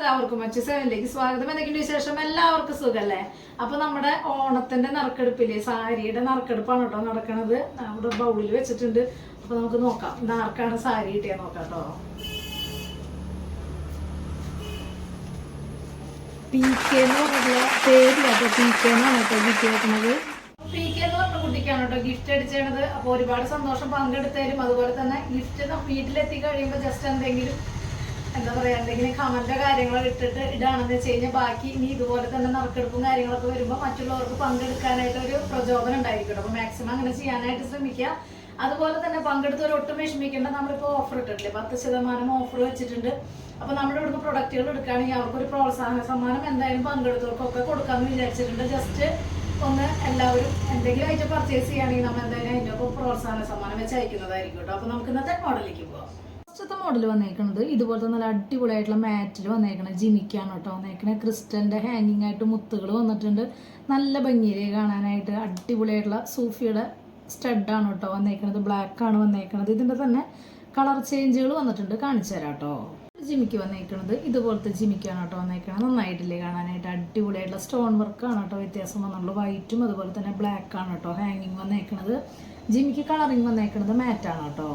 എല്ലാവർക്കും അച്ഛൻ സെവനിലേക്ക് സ്വാഗതം. എന്തൊക്കെയുണ്ട് വിശേഷം? എല്ലാവർക്കും സുഖല്ലേ? അപ്പൊ നമ്മുടെ ഓണത്തിന്റെ നറുക്കെടുപ്പില്ലേ? സാരിയുടെ നറുക്കെടുപ്പാണ് കേട്ടോ നടക്കണത്. നമ്മുടെ ബൗളിൽ വെച്ചിട്ടുണ്ട്. അപ്പൊ നമുക്ക് നോക്കാം. ആർക്കാണ് സാരി കിട്ടിയ നോക്കാം കേട്ടോ. പി കെ എന്ന് പറഞ്ഞിട്ടുള്ള പേരില്ല പി കെ കിട്ടിയേക്കുന്നത് പി കെ എന്ന് പറഞ്ഞ കുട്ടിക്കാണ് കേട്ടോ ഗിഫ്റ്റ് അടിച്ചത് അപ്പൊ ഒരുപാട് സന്തോഷം പങ്കെടുത്തതിലും അതുപോലെ തന്നെ ഗിഫ്റ്റ് വീട്ടിലെത്തി കഴിയുമ്പോൾ ജസ്റ്റ് എന്തെങ്കിലും എന്താ പറയാ എന്തെങ്കിലും കമന്റോ കാര്യങ്ങളോ ഇട്ടിട്ട് ഇടാണെന്ന് വെച്ച് കഴിഞ്ഞാൽ ബാക്കി ഇനി ഇതുപോലെ തന്നെ നറുക്കെടുപ്പും കാര്യങ്ങളൊക്കെ വരുമ്പോൾ മറ്റുള്ളവർക്ക് പങ്കെടുക്കാനായിട്ട് ഒരു പ്രചോദനം ഉണ്ടായിരിക്കും അപ്പൊ മാക്സിമം അങ്ങനെ ചെയ്യാനായിട്ട് ശ്രമിക്കുക. അതുപോലെ തന്നെ പങ്കെടുത്തവർ ഒട്ടും വിഷമിക്കേണ്ട നമ്മളിപ്പോ ഓഫർ ഇട്ടിട്ടില്ലേ? പത്ത് ശതമാനം ഓഫർ വെച്ചിട്ടുണ്ട്. അപ്പൊ നമ്മുടെ ഇവിടുന്ന് പ്രൊഡക്റ്റുകൾ എടുക്കുകയാണെങ്കിൽ അവർക്കൊരു പ്രോത്സാഹന സമ്മാനം എന്തായാലും പങ്കെടുത്തവർക്കൊക്കെ കൊടുക്കാമെന്ന് വിചാരിച്ചിട്ടുണ്ട്. ജസ്റ്റ് ഒന്ന് എല്ലാവരും എന്തെങ്കിലും ആയിട്ട് പർച്ചേസ് ചെയ്യുകയാണെങ്കിൽ നമ്മൾ എന്തായാലും അതിന്റെ ഒപ്പം പ്രോത്സാഹന സമ്മാനം വെച്ച് അയക്കുന്നതായിരിക്കും കേട്ടോ. അപ്പൊ നമുക്ക് ഇന്നത്തെ മോഡലിലേക്ക് പോവാം. ഫസ്റ്റത്തെ മോഡൽ വന്നേക്കുന്നത് ഇതുപോലത്തെ നല്ല അടിപൊളിയായിട്ടുള്ള മാറ്റിൽ വന്നേക്കണം ജിമിക്കാണ് കേട്ടോ വന്നേക്കണേ ക്രിസ്റ്റലിന്റെ ഹാങ്ങിങ് ആയിട്ട് മുത്തുകൾ വന്നിട്ടുണ്ട്. നല്ല ഭംഗിയിൽ കാണാനായിട്ട് അടിപൊളിയായിട്ടുള്ള സൂഫിയുടെ സ്റ്റഡാണ് കേട്ടോ വന്നേക്കണത്. ബ്ലാക്കാണ് വന്നേക്കണത്. ഇതിന്റെ തന്നെ കളർ ചേഞ്ചുകൾ വന്നിട്ടുണ്ട്. കാണിച്ചു തരാം കേട്ടോ. ജിമിക്ക് വന്നേക്കണത്. ഇതുപോലത്തെ ജിമിക്കാണ് കേട്ടോ വന്നേക്കണത്. നന്നായിട്ടില്ലേ കാണാനായിട്ട്. അടിപൊളിയായിട്ടുള്ള സ്റ്റോൺ വർക്കാണ് കേട്ടോ വ്യത്യാസം വന്നുള്ളൂ വൈറ്റും അതുപോലെ തന്നെ ബ്ലാക്കാണ് കേട്ടോ ഹാങ്ങിങ് വന്നേക്കണത്. ജിമിക്ക് കളറിങ് വന്നേക്കണത് മാറ്റാണ് കേട്ടോ.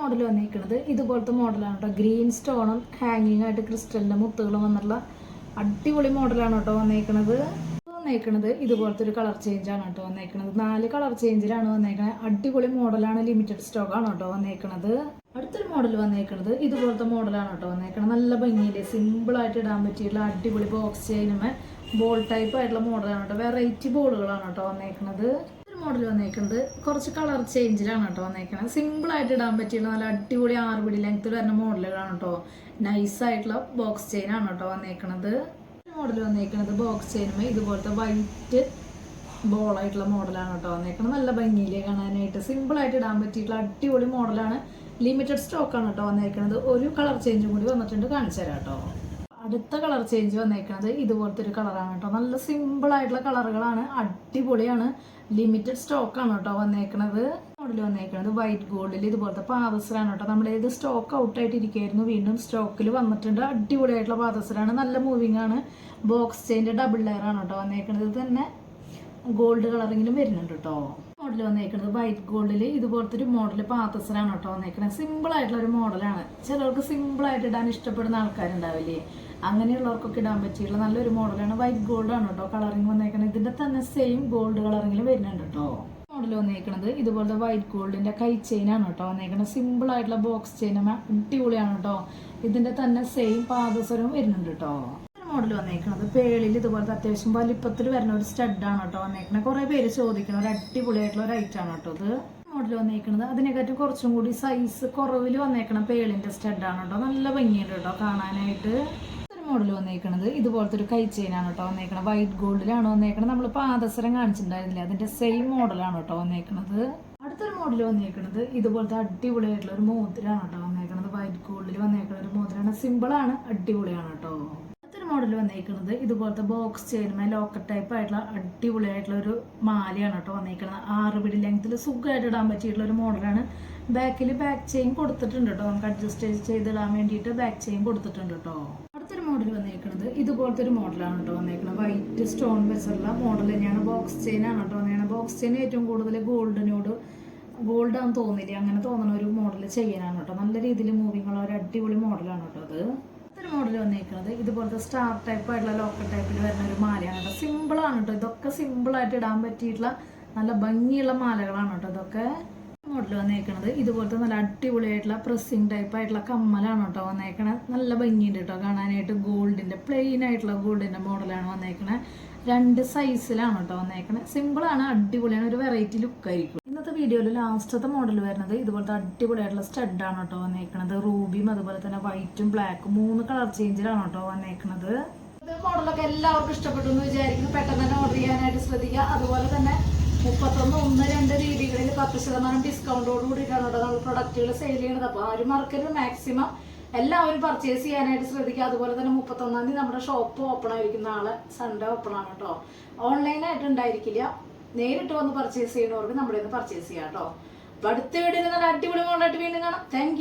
മോഡൽ വന്നിരിക്കുന്നത്. ഇതുപോലത്തെ മോഡലാണ് കേട്ടോ ഗ്രീൻ സ്റ്റോണും ഹാങ്ങിങ് ആയിട്ട് ക്രിസ്റ്റലിന്റെ മുത്തുകളും വന്നിട്ടുള്ള അടിപൊളി മോഡലാണ് കേട്ടോ വന്നേക്കണത് വന്നേക്കണത് ഇതുപോലത്തെ ഒരു കളർ ചേഞ്ച് ആണ് കേട്ടോ വന്നേക്കണത് നാല് കളർ ചേഞ്ചിലാണ് വന്നേക്കണത് അടിപൊളി മോഡലാണ് ലിമിറ്റഡ് സ്റ്റോക്ക് ആണ് കേട്ടോ വന്നേക്കണത് അടുത്തൊരു മോഡൽ വന്നേക്കണത് ഇതുപോലത്തെ മോഡലാണ് കേട്ടോ വന്നേക്കണത് നല്ല ഭംഗിയിൽ സിമ്പിൾ ആയിട്ട് ഇടാൻ പറ്റിയിട്ടുള്ള അടിപൊളി ബോക്സ് ചെയിനുമേ ബോൾ ടൈപ്പ് ആയിട്ടുള്ള മോഡലാണ് കേട്ടോ വെറൈറ്റി ബോളുകളാണ് കേട്ടോ വന്നേക്കണത് ഒരു മോഡൽ വന്നേക്കുന്നത് കുറച്ച് കളർ ചേഞ്ചിലാണ് കേട്ടോ വന്നേക്കുന്നത് സിമ്പിൾ ആയിട്ട് ഇടാൻ പറ്റിയുള്ള നല്ല അടിപൊളി ആറ് പിടി ലെങ്ത്തിൽ വരുന്ന മോഡലുകളാണ് കേട്ടോ. നൈസ് ആയിട്ടുള്ള ബോക്സ് ചെയിൻ ആണ് കേട്ടോ വന്നേക്കുന്നത് മോഡൽ വന്നേക്കുന്നത് ബോക്സ് ചെയിനുമേ ഇതുപോലത്തെ വൈറ്റ് ബോൾ ആയിട്ടുള്ള മോഡലാണ് കേട്ടോ വന്നേക്കുന്നത് നല്ല ഭംഗിയിലേ കാണാനായിട്ട് സിമ്പിൾ ആയിട്ട് ഇടാൻ പറ്റിയിട്ടുള്ള അടിപൊളി മോഡലാണ് ലിമിറ്റഡ് സ്റ്റോക്കാണ് കേട്ടോ വന്നേക്കുന്നത് ഒരു കളർ ചേഞ്ചും കൂടി വന്നിട്ടുണ്ട് കാണിച്ചു തരാം കേട്ടോ. അടുത്ത കളർ ചേഞ്ച് വന്നേക്കുന്നത് ഇതുപോലത്തെ ഒരു കളറാണ് കേട്ടോ. നല്ല സിമ്പിൾ ആയിട്ടുള്ള കളറുകളാണ്. അടിപൊളിയാണ്. ലിമിറ്റഡ് സ്റ്റോക്കാണ് കേട്ടോ വന്നേക്കുന്നത് മോഡൽ വന്നേക്കുന്നത് വൈറ്റ് ഗോൾഡിൽ ഇതുപോലത്തെ പാദസരാണ് കേട്ടോ. നമ്മുടെ ഇത് സ്റ്റോക്ക് ഔട്ട് ആയിട്ട് ഇരിക്കുകയായിരുന്നു വീണ്ടും സ്റ്റോക്കിൽ വന്നിട്ടുണ്ട്. അടിപൊളിയായിട്ടുള്ള പാദസരാണ് നല്ല മൂവിങ് ആണ്. ബോക്സ് ചെയിന്റെ ഡബിൾ ലെയർ ആണ് കേട്ടോ വന്നേക്കുന്നത് ഇത് തന്നെ ഗോൾഡ് കളറെങ്കിലും വരുന്നുണ്ട് കേട്ടോ. മോഡൽ വന്നേക്കുന്നത് വൈറ്റ് ഗോൾഡിൽ ഇതുപോലത്തെ ഒരു മോഡൽ പാത്തസരാണ് കേട്ടോ വന്നേക്കുന്നത് സിമ്പിൾ ആയിട്ടുള്ള ഒരു മോഡലാണ് ചിലർക്ക് സിമ്പിൾ ആയിട്ട് ഇടാൻ ഇഷ്ടപ്പെടുന്ന ആൾക്കാരുണ്ടാവില്ലേ? അങ്ങനെയുള്ളവർക്കൊക്കെ ഇടാൻ പറ്റിയുള്ള നല്ലൊരു മോഡലാണ് വൈറ്റ് ഗോൾഡ് ആണ് കേട്ടോ കളറിങ് വന്നേക്കുന്നത് ഇതിന്റെ തന്നെ സെയിം ഗോൾഡ് കളറിങ്ങിൽ വരുന്നുണ്ട് കേട്ടോ. മോഡൽ വന്നേക്കുന്നത് ഇതുപോലത്തെ വൈറ്റ് ഗോൾഡിന്റെ കൈ ചെയിൻ ആണ് കേട്ടോ വന്നേക്കുന്നത് സിമ്പിൾ ആയിട്ടുള്ള ബോക്സ് ചെയിൻ അടിപൊളിയാണ് കേട്ടോ. ഇതിന്റെ തന്നെ സെയിം പാദസരവും വരുന്നുണ്ട് കേട്ടോ. മോഡൽ വന്നേക്കുന്നത് പേളിൽ ഇതുപോലത്തെ അത്യാവശ്യം വലിപ്പത്തിൽ വരുന്ന ഒരു സ്റ്റഡാണ് കേട്ടോ വന്നേക്കുന്നത് കുറേ പേര് ചോദിക്കുന്ന ഒരു അടിപൊളിയായിട്ടുള്ള ഒരു ഐറ്റാണ് കേട്ടോ ഇത്. മോഡൽ വന്നേക്കുന്നത് അതിനെക്കാട്ടും കുറച്ചും കൂടി സൈസ് കുറവിൽ വന്നേക്കണം പേളിന്റെ സ്റ്റഡാണ് കേട്ടോ. നല്ല ഭംഗിയുണ്ട് കേട്ടോ കാണാനായിട്ട്. മോഡൽ വന്നേക്കണത്. ഇതുപോലത്തെ ഒരു കൈ ചെയിനാണ് കേട്ടോ വന്നേക്കണത്. വൈറ്റ് ഗോൾഡിലാണ് വന്നേക്കണത്. നമ്മൾ പാദസരം കാണിച്ചിട്ടുണ്ടായിരുന്നില്ല? അതിന്റെ സെയിം മോഡലാണ് കേട്ടോ വന്നേക്കണത്. അടുത്തൊരു മോഡൽ വന്നേക്കണത് ഇതുപോലത്തെ അടിപൊളിയായിട്ടുള്ള ഒരു മോതിരാണ് കേട്ടോ വന്നേക്കണത്. വൈറ്റ് ഗോൾഡിൽ വന്നേക്കണ ഒരു മോതിരാണ്. സിമ്പിളാണ് അടിപൊളിയാണ് കേട്ടോ. അടുത്തൊരു മോഡൽ വന്നേക്കുന്നത് ഇതുപോലത്തെ ബോക്സ് ചെയിനുമേ ലോക്കർ ടൈപ്പ് ആയിട്ടുള്ള അടിപൊളിയായിട്ടുള്ള ഒരു മാലയാണ് കേട്ടോ വന്നേക്കുന്നത് ആറ് പിടി ലെങ്ത്തിൽ സുഖമായിട്ട് ഇടാൻ പറ്റിയിട്ടുള്ള ഒരു മോഡലാണ് ബാക്കിൽ ബാക്ക് ചെയിൻ കൊടുത്തിട്ടുണ്ട് കേട്ടോ. നമുക്ക് അഡ്ജസ്റ്റ് ചെയ്ത് ഇടാൻ വേണ്ടിയിട്ട് ബാക്ക് ചെയിൻ കൊടുത്തിട്ടുണ്ട് കേട്ടോ. മോഡൽ വന്നേക്കുന്നത് ഇതുപോലത്തെ ഒരു മോഡലാണ് കേട്ടോ വന്നേക്കുന്നത് വൈറ്റ് സ്റ്റോൺ വെച്ചുള്ള മോഡൽ തന്നെയാണ്. ബോക്സ് ചെയിൻ ആണ് കേട്ടോ വന്നെയാണ് ബോക്സ് ചെയിൻ ഏറ്റവും കൂടുതൽ ഗോൾഡിനോട് ഗോൾഡ് ആണെന്ന് തോന്നില്ല? അങ്ങനെ തോന്നുന്ന ഒരു മോഡൽ ചെയ്യാനാണ് കേട്ടോ. നല്ല രീതിയിൽ മൂവിങ് ഉള്ള ഒരു അടിപൊളി മോഡലാണ് കേട്ടോ അത്. ഒരു മോഡൽ വന്നേക്കുന്നത് ഇതുപോലത്തെ സ്റ്റാർ ടൈപ്പ് ആയിട്ടുള്ള ലോക്കൽ ടൈപ്പിൽ വരുന്ന ഒരു മാലയാണ് കേട്ടോ. സിമ്പിൾ ആണ് കേട്ടോ. ഇതൊക്കെ സിമ്പിൾ ആയിട്ട് ഇടാൻ പറ്റിയിട്ടുള്ള നല്ല ഭംഗിയുള്ള മാലകളാണ് കേട്ടോ ഇതൊക്കെ. മോഡൽ വന്നേക്കണത്. ഇതുപോലത്തെ നല്ല അടിപൊളിയായിട്ടുള്ള പ്രസ്സിങ് ടൈപ്പ് ആയിട്ടുള്ള കമ്മലാണ് കേട്ടോ വന്നേക്കണത് നല്ല ഭംഗിയുണ്ട് കേട്ടോ കാണാനായിട്ട്. ഗോൾഡിന്റെ പ്ലെയിൻ ആയിട്ടുള്ള ഗോൾഡിന്റെ മോഡലാണ് വന്നേക്കണത് രണ്ട് സൈസിലാണ് കേട്ടോ വന്നേക്കണത് സിമ്പിളാണ് അടിപൊളിയാണ് ഒരു വെറൈറ്റി ലുക്ക് ആയിരിക്കും. ഇന്നത്തെ വീഡിയോയിൽ ലാസ്റ്റത്തെ മോഡൽ വരുന്നത് ഇതുപോലത്തെ അടിപൊളിയായിട്ടുള്ള സ്റ്റഡാണ് കേട്ടോ വന്നേക്കണത്. റൂബിയും അതുപോലെ തന്നെ വൈറ്റും ബ്ലാക്കും മൂന്ന് കളർ ചേഞ്ചിലാണ് കേട്ടോ വന്നേക്കണത്. മോഡലൊക്കെ എല്ലാവർക്കും ഇഷ്ടപ്പെട്ടു എന്ന് വിചാരിക്കുന്നു. പെട്ടെന്ന് തന്നെ ഓർഡർ ചെയ്യാനായിട്ട് ശ്രദ്ധിക്കുക. അതുപോലെ തന്നെ മുപ്പത്തൊന്ന് ഒന്ന് രണ്ട് രീതികളിൽ പത്ത് ശതമാനം ഡിസ്കൗണ്ടോട് കൂടിയിട്ടാണ് കേട്ടോ നമ്മൾ പ്രൊഡക്റ്റുകൾ സെയിൽ ചെയ്യണത് അപ്പോൾ ആരും മറക്കരുത്. മാക്സിമം എല്ലാവരും പർച്ചേസ് ചെയ്യാനായിട്ട് ശ്രദ്ധിക്കുക. അതുപോലെ തന്നെ മുപ്പത്തൊന്നാം തീയതി നമ്മുടെ ഷോപ്പ് ഓപ്പൺ ആയിരിക്കും നാളെ സൺഡേ ഓപ്പൺ ആണ് കേട്ടോ. ഓൺലൈനായിട്ട് ഉണ്ടായിരിക്കില്ല. നേരിട്ട് വന്ന് പർച്ചേസ് ചെയ്യുന്നവർക്ക് നമ്മുടെ പർച്ചേസ് ചെയ്യാം കേട്ടോ. അപ്പോൾ അടുത്ത വീഡിയോയിൽ നല്ല അടിപൊളി മോളായിട്ട് വീണ്ടും കാണാം. താങ്ക്